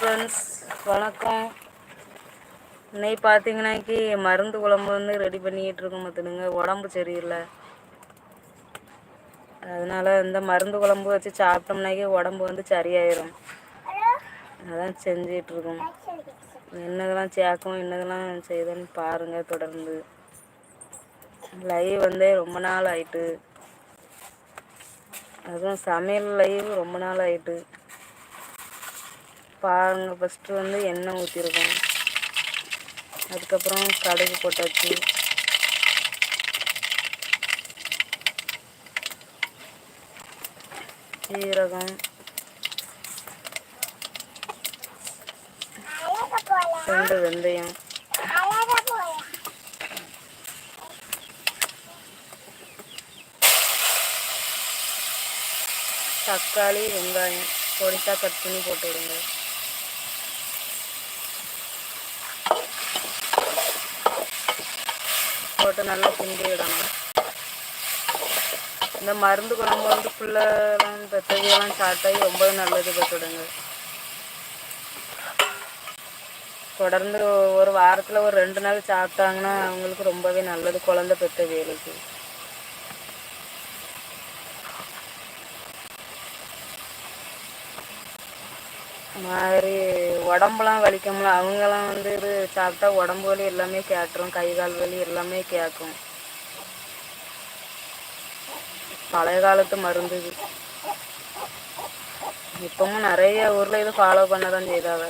Friends வணக்கம். இன்னைக்கு பார்த்தீங்கன்னாக்கி மருந்து குழம்பு வந்து ரெடி பண்ணிக்கிட்டு இருக்கோம் பார்த்துடுங்க உடம்பு சரியில்லை. அதனால இந்த மருந்து குழம்பு வச்சு சாப்பிட்டோம்னாக்கி உடம்பு வந்து சரியாயிரும். அதான் செஞ்சிட்டு இருக்கோம். என்னதெல்லாம் சேர்க்கும் என்னதெல்லாம் செய்யுதுன்னு பாருங்கள் தொடர்ந்து. லைவ் வந்தே ரொம்ப நாள் ஆயிட்டு. அதுவும் சமையல் லைவ் ரொம்ப நாள் ஆயிட்டு. பாருங்க ஃபஸ்ட்டு வந்து எண்ணெய் ஊற்றிருக்கோம் அதுக்கப்புறம் கடுகு போட்டாச்சு. சீரகம். ரெண்டு வெந்தயம். தக்காளி வெங்காயம் பொடிசா கட் பண்ணி போட்டு விடுங்க போட்டு நல்லா கிண்டி விடணும் இந்த மருந்து குழம்பு வந்து பிள்ளைலாம் பெத்தவியெல்லாம் சாப்பிட்டா ரொம்ப நல்லது பார்த்துடுங்க தொடர்ந்து ஒரு வாரத்தில் ஒரு ரெண்டு நாள் சாப்பிட்டாங்கன்னா அவங்களுக்கு ரொம்பவே நல்லது குழந்தை பெற்றவியலுக்கு மாதிரி உடம்புலாம் வலிக்கும்ல அவங்கெல்லாம் வந்து இது சாப்பிட்டா உடம்பு வலி எல்லாமே கேட்டுரும் கை கால் வலி எல்லாமே கேட்கும் பழைய காலத்து மருந்து இப்பவும் நிறைய ஊரில் இது ஃபாலோ பண்ண தான் செய்தாவ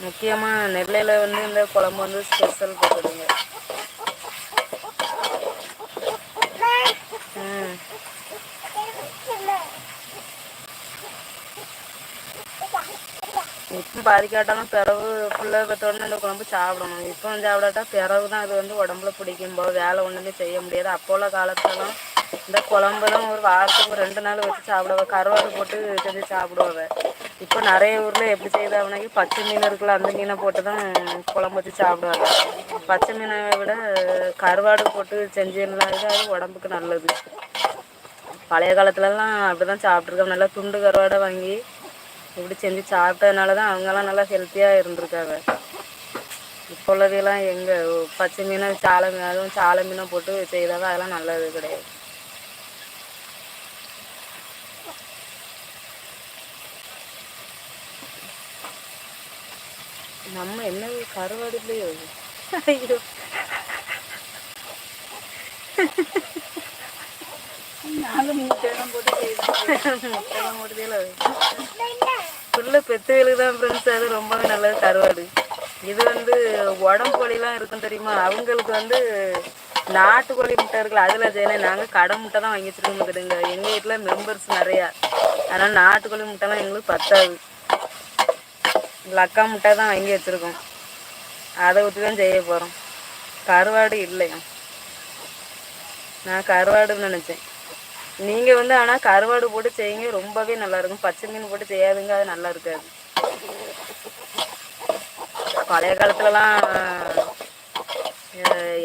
முக்கியமாக நெல்லையில் வந்து இந்த குழம்பு வந்து ஸ்பெஷல் போட்டுடுங்க ம் இப்போ பாதிக்காட்டாலும் பிறவு பிள்ளை பெற்றோடனே இந்த குழம்பு சாப்பிடணும். இப்போ சாப்பிடாட்டா பிறவு தான் அது வந்து உடம்புல பிடிக்கும் போது வேலை ஒன்றுமே செய்ய முடியாது. அப்போ உள்ள காலத்துலலாம் இந்த குழம்பு தான் ஒரு வாரத்துக்கு ஒரு ரெண்டு நாள் வச்சு சாப்பிடுவா கருவாடு போட்டு செஞ்சு சாப்பிடுவாங்க. இப்போ நிறைய ஊரில் எப்படி செய்தாங்கனாக்கி பச்சை மீன் இருக்குல்ல அந்த மீனை போட்டு தான் குழம்பு வச்சு சாப்பிடுவாங்க. பச்சை மீனை விட கருவாடு போட்டு செஞ்சிடலாம் அது உடம்புக்கு நல்லது. பழைய காலத்துலலாம் அப்படி தான் சாப்பிட்ருக்கோம் நல்லா துண்டு கருவாடை வாங்கி இப்படி செஞ்சு சாப்பிட்டதுனால தான் அவங்கெல்லாம் நல்லா ஹெல்த்தியாக இருந்திருக்காங்க. இப்போ உள்ளதெல்லாம் எங்கே பச்சை மீனை சாலை மீன் அதுவும் சாலை மீனை போட்டு செய்தால் அதெல்லாம் நல்லது கிடையாது. நம்ம என்ன கருவாடு இல்லையோ? ஐயோ நானும் முட்டையெல்லாம் போட்டு செய்வேன் முட்டைலாம் புள்ள பெத்துகளுக்கு தான் ஃப்ரெண்ட்ஸ் அது ரொம்பவே நல்லது கருவாடு. இது வந்து உடம்பு கோழிலாம் இருக்கும் தெரியுமா? அவங்களுக்கு வந்து நாட்டுக்கோழி முட்டை இருக்குல்ல அதில் செய்யணும் நாங்கள் கடை முட்டை தான் வாங்கி வச்சுருக்கோம் பார்த்துடுங்க எங்கள் வீட்டில் மெம்பர்ஸ் நிறையா. அதனால் நாட்டுக்கோழி முட்டைலாம் எங்களுக்கு பத்தாது. லக்கா முட்டை தான் வாங்கி வச்சுருக்கோம். அதை ஊற்றி தான் செய்ய போகிறோம் கருவாடு இல்லையா? நான் கருவாடுன்னு நினச்சேன். நீங்கள் வந்து ஆனால் கருவாடு போட்டு செய்யுங்க ரொம்பவே நல்லா இருக்கும் பச்சை மீன் போட்டு செய்யாதுங்க அது நல்லா இருக்காது. பழைய காலத்துலலாம்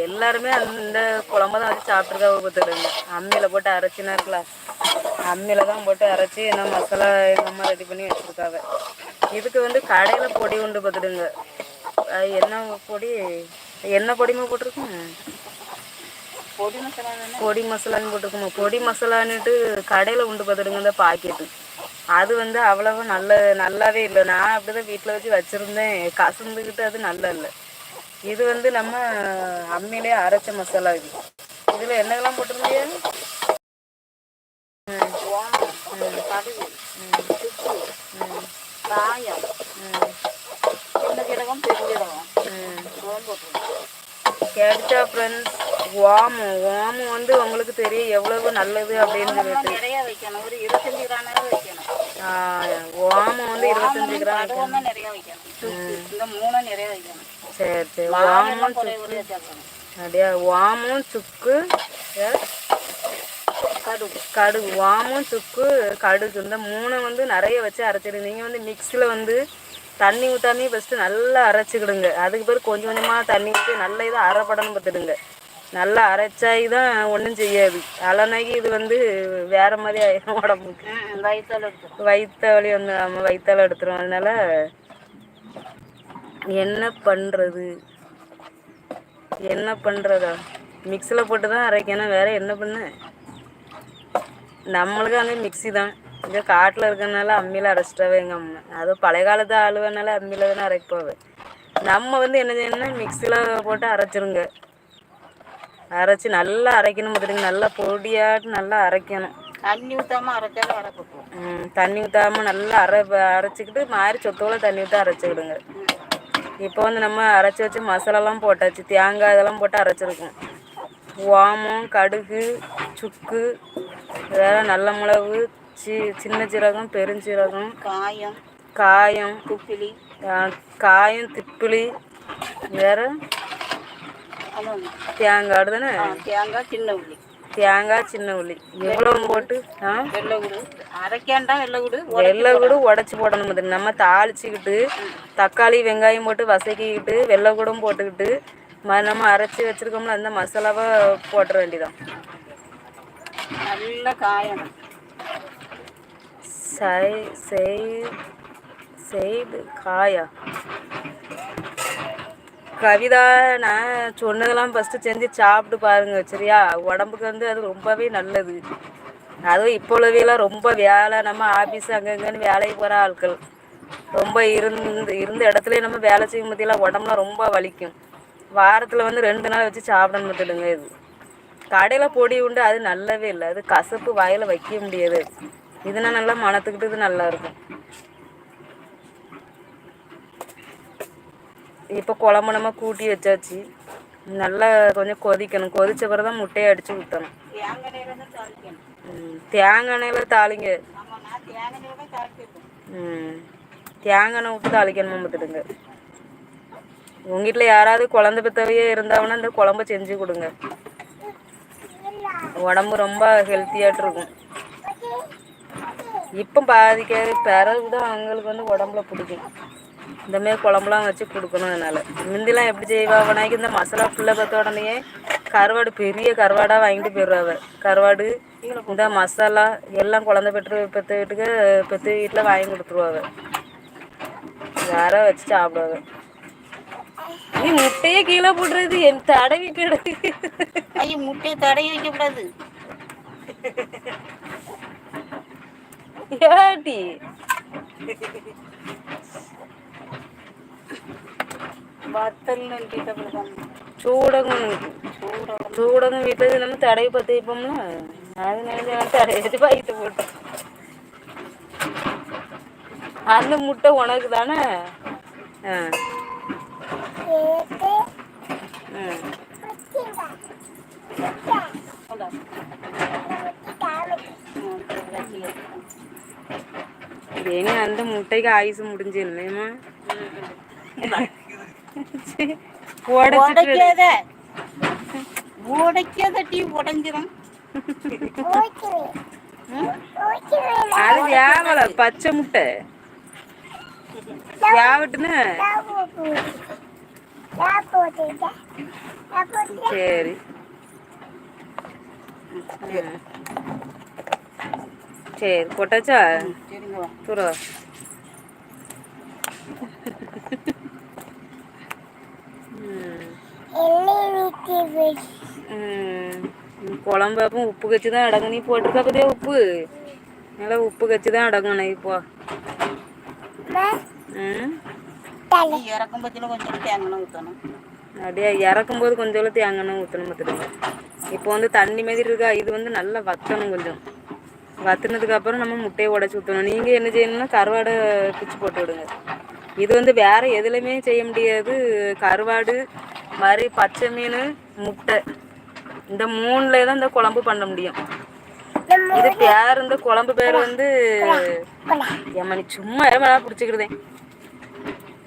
எல்லாருமே அந்த குழம்பு தான் வச்சு சாப்பிட்ருக்காங்க பார்த்துருங்க அம்மியில் போட்டு அரைச்சினா இருக்கலாம். அம்மியில் தான் போட்டு அரைச்சி என்ன மசாலா எங்கள் அம்மா ரெடி பண்ணி வச்சுருக்காங்க. இதுக்கு வந்து கடையில் பொடி உண்டு பார்த்துடுங்க அது என்ன பொடி? என்ன பொடிமா போட்டிருக்கோம் பொடி மசாலான்னு போட்டிருக்கோமா பொடி மசாலான்னுட்டு கடையில் உண்டு பார்த்துடுங்க இந்த பாக்கெட்டு. அது வந்து அவ்வளவு நல்ல நல்லாவே இல்லை. நான் அப்படிதான் வீட்டில் வச்சு வச்சுருந்தேன். கசந்துக்கிட்டு அது நல்லா இல்லை இது வந்து நம்ம அம்மியிலே அரைச்ச மசாலா இது. இதில் என்னெல்லாம் சுக்கு. காயம். சின்ன ஜீரகம் பெருஞ்சீரகம் ம். சோம்பு போட்டுருவோம் கேட்டா ஃப்ரெண்ட்ஸ் ஓமம் ஓமம் வந்து உங்களுக்கு தெரியும் எவ்வளவு நல்லது அப்படின்னு சொல்லிட்டு. நிறைய வைக்கணும். ஒரு இருபத்தஞ்சு கிராம் வைக்கணும். ஆ, ஓமம் வந்து இருபத்தஞ்சு கிராம் வைக்கணும். நிறைய வைக்கணும். இந்த மூணும் நிறைய வைக்கணும். சரி சரி. ஓமம் அப்படியா? ஓமம் சுக்கு கடுகு. கடுகு. ஓமம் சுக்கு கடுகு. இந்த மூணை வந்து நிறைய வச்சு அரைச்சிடுங்க நீங்கள் வந்து மிக்ஸியில் வந்து தண்ணி ஊற்றாமே ஃபஸ்ட்டு நல்லா அரைச்சிக்கிடுங்க. அதுக்கு பிறகு கொஞ்சம் கொஞ்சமாக தண்ணி ஊற்றி நல்ல இதாக அரைப்படணும் பார்த்துடுங்க. நல்லா அரைச்சாகி தான் ஒன்றும் செய்யாது. அலனாகி இது வந்து வேற மாதிரி ஆயிடும் உடம்புக்கு. வயிற்று வலி வந்து நம்ம வயிற்றால எடுத்துரும். அதனால என்ன பண்ணுறது என்ன பண்ணுறதா மிக்சியில் போட்டு தான் அரைக்கணும் வேற என்ன பண்ண? நம்மளுக்கு அங்கே மிக்ஸி தான். இங்கே காட்டில் இருக்கறனால அம்மியில் அரைச்சிட்டாவே எங்கள் அம்மா. அதுவும் பழைய காலத்து ஆளுவனால அம்மியில் தானே அரைப்பாவே நம்ம வந்து என்ன செய்யணும்னா மிக்சியில் போட்டு அரைச்சிருங்க. அரைச்சி நல்லா அரைக்கணும் பார்த்துடுங்க நல்லா பொடியாட்டு நல்லா அரைக்கணும். தண்ணி ஊற்றாம அரைச்சாலும் அரைப்பட்டுரும் ம், தண்ணி ஊற்றாம நல்லா அரை அரைச்சிக்கிட்டு மாறி சொத்தோல தண்ணி ஊற்றி அரைச்சிக்கிடுங்க. இப்போ வந்து நம்ம அரைச்சி வச்சு மசாலாலாம் போட்டாச்சு தேங்காய் இதெல்லாம் போட்டு அரைச்சிருக்கோம். ஓமம் கடுகு சுக்கு வேற நல்ல மிளகு சி சின்ன சீரகம் பெருஞ்சீரகம் காயம் காயம் குப்பிலி ஆ, காயம் திப்பிலி வேற தேங்காய் தானே தேங்காய் சின்ன உள்ளி. தேங்காய் சின்ன உள்ளி. எவ்வளோ போட்டு? ஆ? வெள்ளை குடு. அரைக்காண்டா வெள்ளை குடு. வெள்ளை கூட உடச்சி போடணும். அது நம்ம தாளிச்சுக்கிட்டு தக்காளி வெங்காயம் போட்டு வசக்கிக்கிட்டு வெள்ளை கூடம் போட்டுக்கிட்டு நம்ம அரைச்சி வச்சிருக்கோம்ல அந்த மசாலாவை போட்டுற வேண்டியதான் நல்லா காயணும் சை செய் செய்து காயா. கவிதா நான் சொன்னதெல்லாம் ஃபஸ்ட்டு செஞ்சு சாப்பிட்டு பாருங்க சரியா? உடம்புக்கு வந்து அது ரொம்பவே நல்லது. அதுவும் இப்போ ரொம்ப வேலை நம்ம ஆஃபீஸ் அங்கங்கன்னு வேலைக்கு போகிற ஆட்கள். ரொம்ப இருந்து இருந்த இடத்துல நம்ம வேலை செய்யும் பற்றியெல்லாம் உடம்புலாம் ரொம்ப வலிக்கும். வாரத்தில் வந்து ரெண்டு நாள் வச்சு சாப்பிடணும் பார்த்துடுங்க இது. கடையில் பொடி உண்டு அது நல்லவே இல்லை. அது கசப்பு வாயில் வைக்க முடியாது. இதுனா நல்லா மனத்துக்கிட்டு இது நல்லாயிருக்கும் இப்போ குழம்பு நம்ம கூட்டி வச்சாச்சு. நல்லா கொஞ்சம் கொதிக்கணும். கொதிச்ச பிறகு தான் முட்டையை அடித்து ஊற்றணும் தேங்காய் எண்ணெயில் தாளிங்க. தேங்காய் ம் தேங்காய் எண்ணெய் விட்டு தாளிக்கணுமா பார்த்துடுங்க உங்கள் வீட்டில் யாராவது குழந்தை பெற்றவையே இருந்தாங்கன்னா இந்த குழம்ப செஞ்சு கொடுங்க. உடம்பு ரொம்ப ஹெல்த்தியாட்டு இருக்கும். இப்போ பாதிக்காது. பிறகு தான் அவங்களுக்கு வந்து உடம்புல பிடிக்கும். இந்த மாதிரி குழம்புலாம் வச்சு கொடுக்கணும் அதனால. முந்திலாம் எப்படி செய்வாங்கனாக்கி இந்த மசாலா ஃபுல்லாக பார்த்த உடனேயே கருவாடு பெரிய கருவாடாக வாங்கிட்டு போயிடுவாங்க கருவாடு இந்த மசாலா எல்லாம் குழந்தை பெற்று பெற்ற வீட்டுக்கு பெற்ற வீட்டில் வாங்கி கொடுத்துருவாங்க யாரோ வச்சு சாப்பிடுவாங்க நீ முட்டையே கீழே போடுறது என் தடவி கிடக்கு ஐயோ முட்டையை தடவி வைக்கக்கூடாது. ஏட்டி சூடகம். நம்ம தடவி பற்றி வைப்போம்ல. அது நினைச்சு தடவி வச்சு பைத்து போட்டோம் அந்த முட்டை உனக்கு தானே? ஏங்க அந்த முட்டைக்கு ஆயுசு முடிஞ்சு இல்லையம்மா உடச்சிட்டு உடைக்காத. உடைக்காத டீ உடைஞ்சிரும். அது வேவல பச்சை முட்டை. வேவட்டுன்னு சரி. சரி போட்டாச்சா? துறோ குழம்பு அப்போ உப்பு கச்சி தான் அடங்கு நீ போட்டிருக்க பத்தியா உப்பு? நல்லா உப்பு கச்சி தான் அடங்கணும் இப்போ இறக்கும் பத்தியில் கொஞ்சம் தேங்காய் ஊற்றணும் அப்படியே? இறக்கும்போது கொஞ்சோண்டு தேங்காய் ஊற்றணும் பார்த்துடுங்க இப்போ வந்து தண்ணி மாதிரி இருக்கா? இது வந்து நல்லா வத்தணும் கொஞ்சம். வத்துனதுக்கு அப்புறம் நம்ம முட்டையை உடச்சி ஊற்றணும் நீங்கள் என்ன செய்யணும்னா கருவாடை பிச்சு போட்டு விடுங்க. இது வந்து வேற எதுலையுமே செய்ய முடியாது. கருவாடு மாதிரி பச்சை மீன் முட்டை. இந்த மூணுல தான் இந்த குழம்பு பண்ண முடியும். இது பேர் இந்த குழம்பு பேர் வந்து ஏம்மா நீ சும்மா ஏமா பிடிச்சிக்கிடுதேன்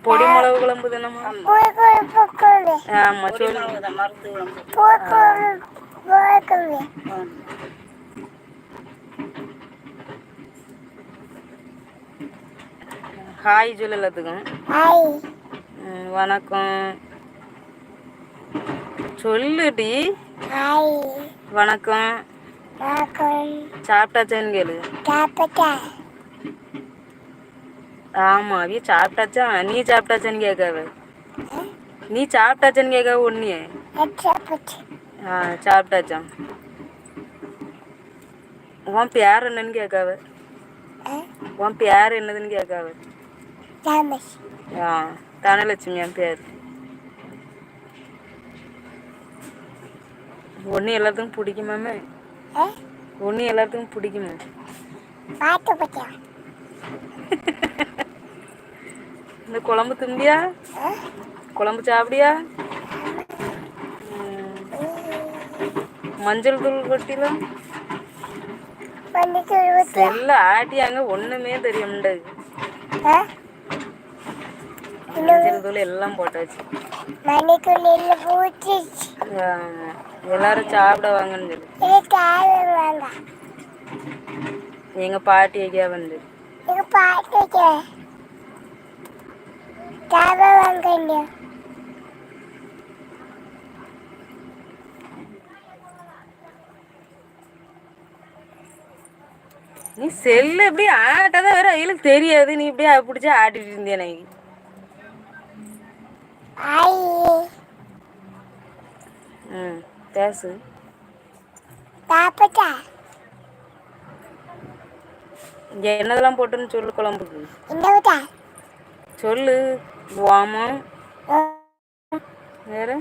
பொடி மிளகு குழம்பு தானம்மா ஆமா சொல்லு அவ்வளவுதான், மருந்து குழம்பு ஆ. ஹாய் சொல்லு எல்லாத்துக்கும். ம், வணக்கம். சொல்லுடி. ஹாய். வணக்கம். வணக்கம். சாப்பிட்டாச்சான்னு கேளு. சாப்பிட்டா ஆமா அவிய சாப்பிட்டாச்சா? நீ சாப்பிட்டாச்சான்னு கேட்காவ நீ சாப்பிட்டாச்சான்னு கேட்காவ ஒன்னியே ஆ சாப்பிட்டாச்சான் உன் பேர் என்னன்னு கேட்காவ உன் பேர் என்னதுன்னு கேட்காவ தனலட்சுமி. என் பேர். ஒன்று எல்லாத்துக்கும் பிடிக்குமாமே ஒன்று எல்லாத்துக்கும் பிடிக்குமா? இந்த குழம்பு திம்பியா குழம்பு சாப்பிடியா. மஞ்சள் தூள் கொட்டிலாம்? செல்ல ஆட்டியாங்க ஒண்ணுமே தெரிய முடியாது மஞ்சள் தூள் எல்லாம் போட்டாச்சு. எல்லாரும் சாப்பிட வாங்கன்னு சொல்லு. எங்க பாட்டி ஐயா வந்து. நீ செல்லு எப்படி ஆட்டதான் வேற அவங்களுக்கு தெரியாது. நீ இப்படியே பிடிச்சி ஆட்டிட்டு இருந்தியா எனக்கு பேசு. சாப்பிட்டா? இங்க என்னதெல்லாம் போட்டுன்னு சொல்லு குழம்புக்கு. சொல்லு. ஓமம் வேற?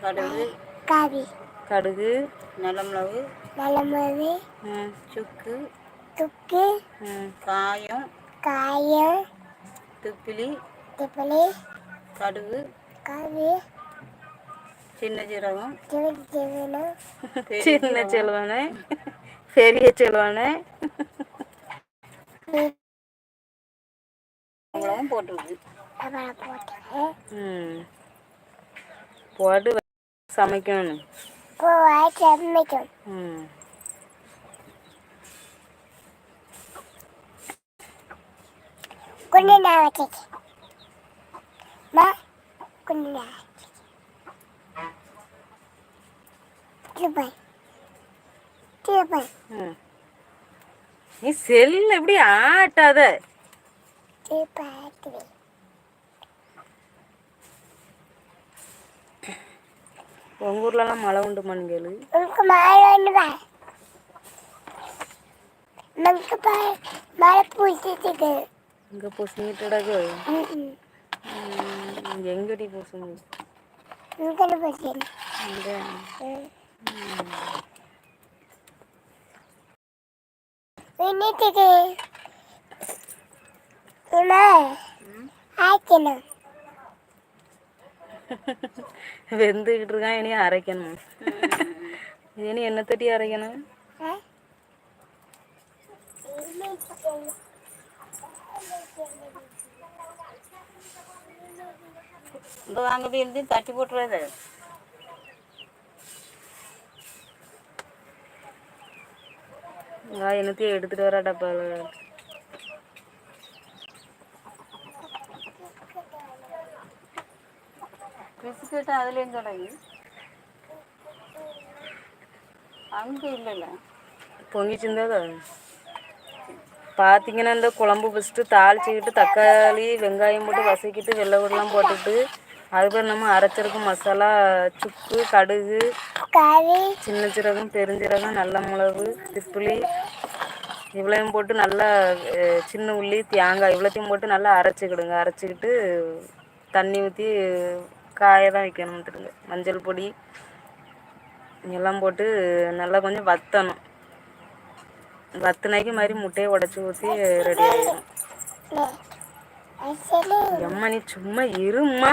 கடுகு. காவி கடுகு. நல்லமிளகு ம் சுக்கு. துக்கு ம் காயம். காயம். திப்பிலி. திப்பலி. கடுகு. காவி சின்ன சிவனும் சின்ன செல்வனே பெரிய செல்வனே போட்டுருக்கு போட்டு சமைக்கணும். சமைக்கும் ம். கொஞ்ச நேரம் நீ செல் எப்படி ஆட்டாத? உங்க கேளு உனக்கு மழை நமக்கு பா மழை பூசிட்டு இங்கே பொசுங்கிட்டடாக்கு ம் எங்கடி பொசுங்க இங்கே பூசி இங்கே வீட்டுக்கு அம்மா ஆக்கணும் வெந்துக்கிட்டு இருக்கான் இனி அரைக்கணும் இனி என்ன தட்டி இந்த வாங்க போய் தட்டி போட்டுருவாது நான் என்னத்தையும் எடுத்துட்டு வரா டப்பாவில் பிஸ்கட் அதுலேயும் தொடங்கி அங்கே இல்லைல்ல. பொங்கிச்சிருந்தா பார்த்தீங்கன்னா இந்த குழம்பு ஃபஸ்ட்டு தாளிச்சிக்கிட்டு தக்காளி வெங்காயம் போட்டு வசக்கிட்டு வெள்ளை உருலாம் போட்டுட்டு அதுக்கப்புறம் நம்ம அரைச்சிருக்க மசாலா சுக்கு கடுகு சின்ன சீரகம் பெருஞ்சீரகம் நல்ல மிளகு திப்புளி இவ்வளோயும் போட்டு நல்லா சின்ன உள்ளி தேங்காய் இவ்வளோத்தையும் போட்டு நல்லா அரைச்சிக்கிடுங்க. அரைச்சிக்கிட்டு தண்ணி ஊற்றி காய தான் வைக்கணும் மஞ்சள் பொடி எல்லாம் போட்டு நல்லா கொஞ்சம் வத்தணும். வத்துனாக்கி மாதிரி முட்டையை உடச்சி ஊற்றி ரெடி ஆகிடும் எம்மா நீ சும்மா இரும்மா.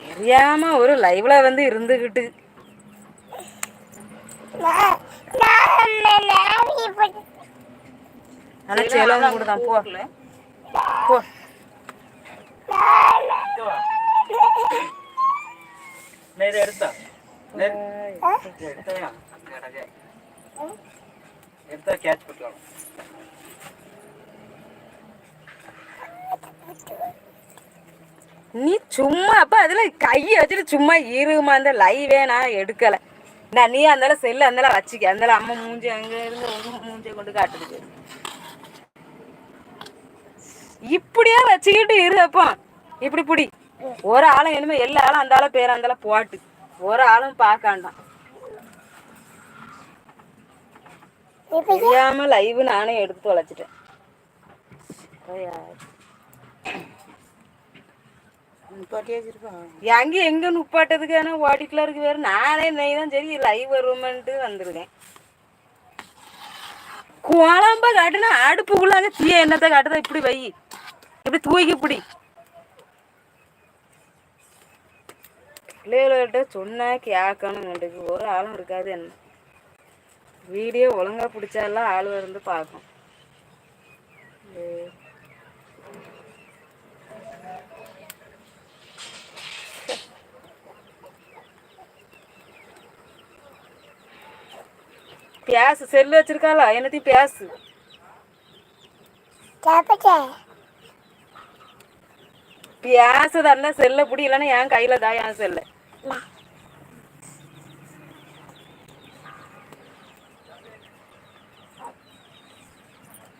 தெரியாம ஒரு லைவ்ல வந்து இருந்துகிட்டு நான் நான் நான் இப்படி ஆனா செலவு கூட தான் போ போ എടുത്താ എടുത്താ ക്യാച്ച് പറ്റുവാണ് நீ சும்மா அப்ப அதுல கையை வச்சுட்டு சும்மா இருமா அந்த லைவே நான் எடுக்கல. நான் நீ அந்த செல்லு அந்த வச்சுக்க. அந்த அம்மா மூஞ்சி அங்க இருந்து மூஞ்சியை கொண்டு காட்டுது இப்படியே வச்சுக்கிட்டு இரு அப்போ. இப்படி புடி. ஒரு ஆளும் இனிமே எல்லா ஆளும் அந்த ஆள பேர் அந்த ஆள போட்டு. ஒரு ஆளும் பார்க்காண்டாம் இப்போ தெரியாம லைவ் நானே எடுத்து தொலைச்சிட்டேன். எங்க எங்க நுப்பாட்டதுக்கு ஏன்னா ஓடிக்கலாம் இருக்கு வேற நானே நெய் தான் சரி லைவ் வருவோம்ட்டு வந்திருக்கேன். குழம்ப காட்டுனா அடுப்புக்குள்ளாங்க தீய என்னத்தை காட்டுதா இப்படி வை. இப்படி தூக்கி பிடி. பிள்ளைகள்கிட்ட சொன்னா கேட்கணும் ஒரு ஆளும் இருக்காது என்ன. வீடியோ ஒழுங்கா பிடிச்சாலாம் ஆள் வந்து பார்க்கும். பேசு செல்லு வச்சிருக்காளா? என்னத்தையும் பேசு. சாப்பிட்டே பேசுதா செல்ல பிடி. இல்லைன்னா என் கையில தான் என் செல்ல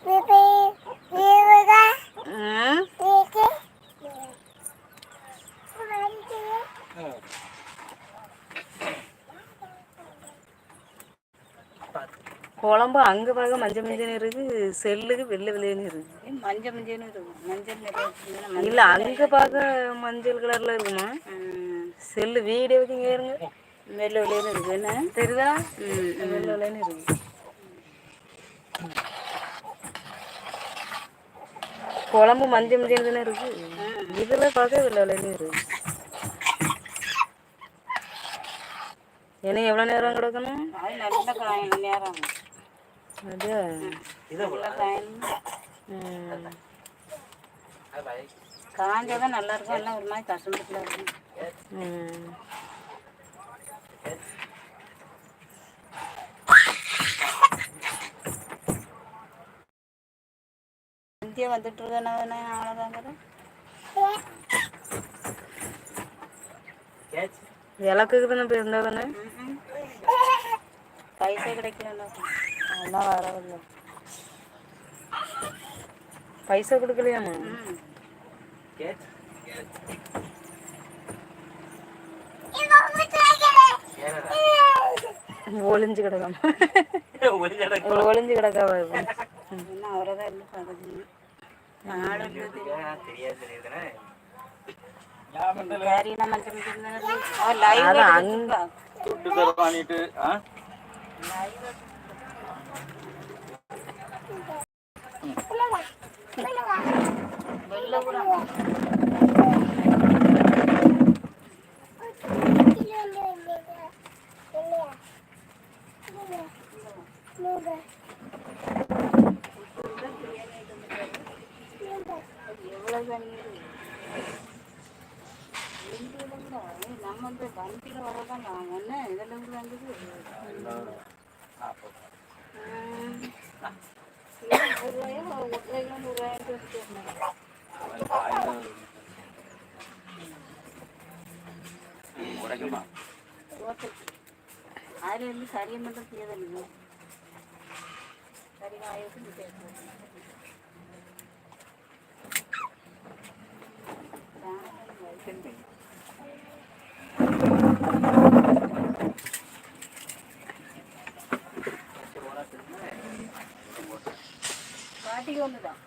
பிபி வீவுகா ம் வீக்கு குழம்பு அங்க பார்க்க மஞ்சள் மஞ்சள் இருக்கு செல்லுக்கு வெள்ளை வெள்ளைன்னு இருக்கு. மஞ்சள் மஞ்சள்னு இருக்கும். மஞ்சள் நிறம் இல்ல அங்க பார்க்க மஞ்சள் கலர்ல இருக்குமா? செல்லு வீடியோக்கு இங்க இருங்க வெள்ளை வெளியேன்னு இருக்கு. என்ன? தெரியுதா? வெள்ளை வெள்ளைன்னு இருக்கு. குழம்பு மஞ்சள் மஞ்சள் தானே இருக்கு. இதுல பார்க்க வெள்ளை வெள்ளைன்னு இருக்கு. ஏன்னா எவ்வளவு நேரம் கிடக்கணும்? அது நல்ல நேரம். அது. காஞ்சதான் நல்லா இருக்கும். எல்லாம் ஒரு மாதிரி கசந்துக்குள்ள இருக்கும். ம். இந்தியா வந்துட்டு இருக்கேன் அவ்வளோதாங்கிறேன் கேட்ச். விளக்குக்கு தானே போயிருந்தா தானே? பைசா கிடைக்கல அதெல்லாம் வரவில்லை பைசா கொடுக்கலையாமா ஒளிஞ்சு கிடக்காம. ஒளிஞ்சு கிடக்காம நாலு தெரியாது தெரியுதுண்ணே கேரினா மஞ்சள் மஞ்சள் லைவ் அது அங்க துட்டு பேர் பண்ணிட்டு ஆ வெளில கூட எவ்வளோ தண்ணி நம்ம வந்து வண்டியில் வரதான் நாங்கள் என்ன இதில் இருந்து வந்தது ஒரு ரூபாயோ ஒரு ரூபாயோ நூறு ரூபாய்க்கு வச்சுருந்தேன் உடைக்குமா அதில் இருந்து சரியை மட்டும் செய்யதில்லைங்க சரி ஆயிரத்து பேசுகிறேன் பாட்டிக்கு ஒன்று தான்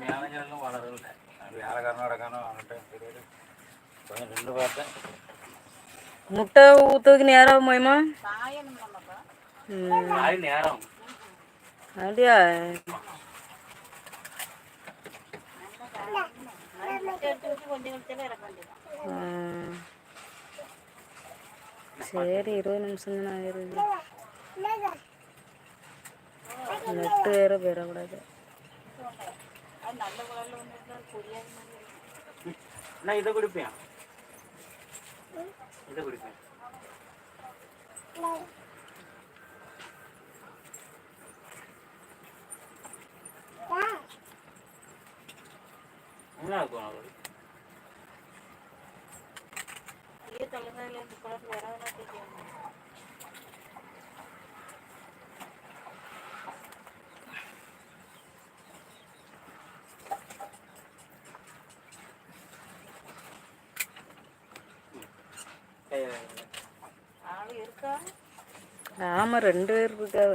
மேனேஜரெல்லாம் வளரல வேலைக்காரனும் இடக்கானோ அவன்கிட்ட தெரியாது கொஞ்சம் ரெண்டு பார்த்தேன் முட்டை ஊற்றுறதுக்கு நேரம் போயுமா காயணும் நம்மப்பா ம் நாலு நேரம் அப்படியா கொஞ்சம் சரி இருபது நிமிஷம் தானே ஆயிருது நெட்டு வேற பெறக்கூடாது நான் இதை குடிப்பேன் இதை குடிப்பேன் என்ன இருக்கும் அவருக்கு ஆமா ரெண்டு பேர் இருக்காவ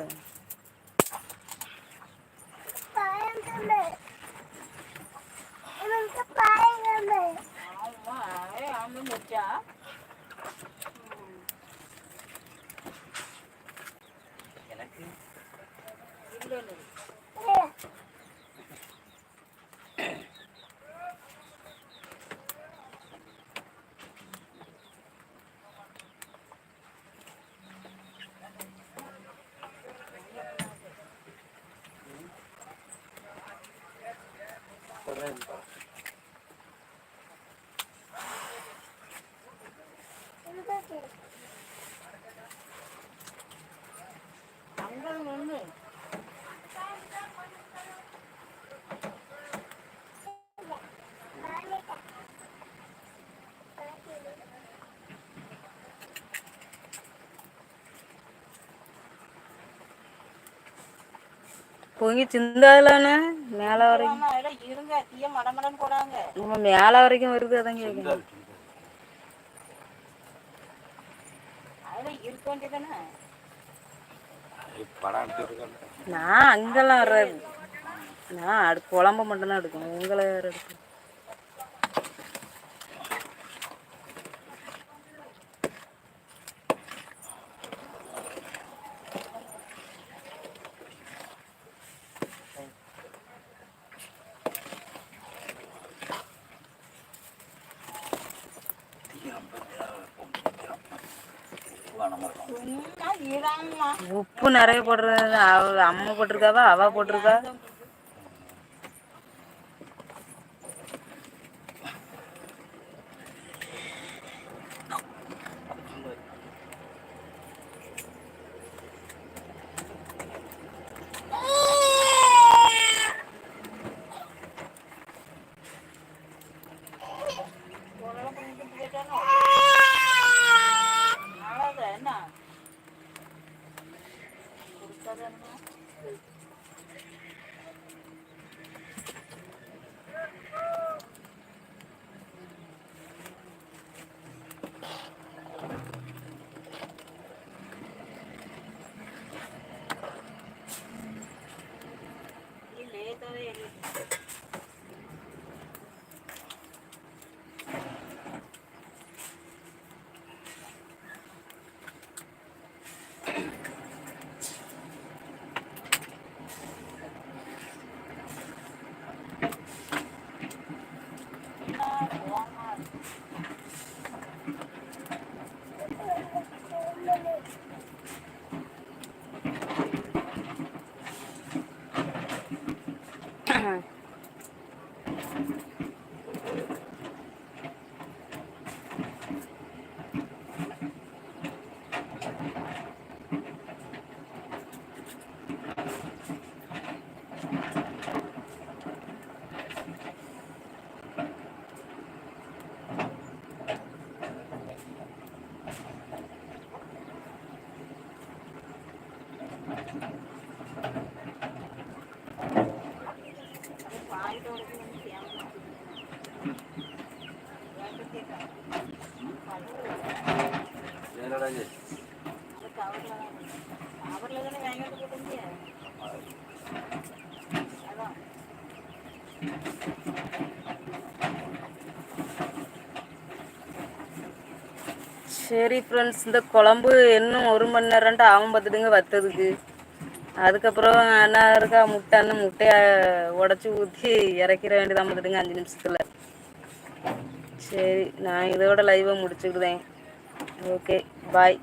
பாயங்கம்பு இவனுக்கு பாயங்கம்பு ஆமா ஏ ஆமா முடிச்சா எனக்கு இல்லை இல்லை சொல்றேன் அங்கே ஒன்று பொங்கி நம்ம மேலே வரைக்கும் வருது அதான் கேட்குறேன் நான் அங்கெல்லாம் வராது நான் அடு குழம்பு மட்டும்தான் எடுக்கணும். உங்களை யார் எடுக்கணும் சும்மா இடாமா உப்பு நிறைய போடுறது அவ அம்மா போட்டிருக்காவா? அவ போட்டிருக்கா? என்னடா இது அவர்ல தானே வாங்கிட்டு போட்டீங்க அதான் சரி ஃப்ரெண்ட்ஸ் இந்த குழம்பு இன்னும் ஒரு மணி நேரம்ட்டு ஆகும் பார்த்துடுங்க வத்ததுக்கு. அதுக்கப்புறம் என்ன இருக்கா முட்டைன்னு முட்டையை உடச்சி ஊற்றி இறக்கிற வேண்டியதான் பார்த்துடுங்க அஞ்சு நிமிஷத்தில். சரி நான் இதோட லைவை முடிச்சுக்கிடுதேன் ஓகே பாய்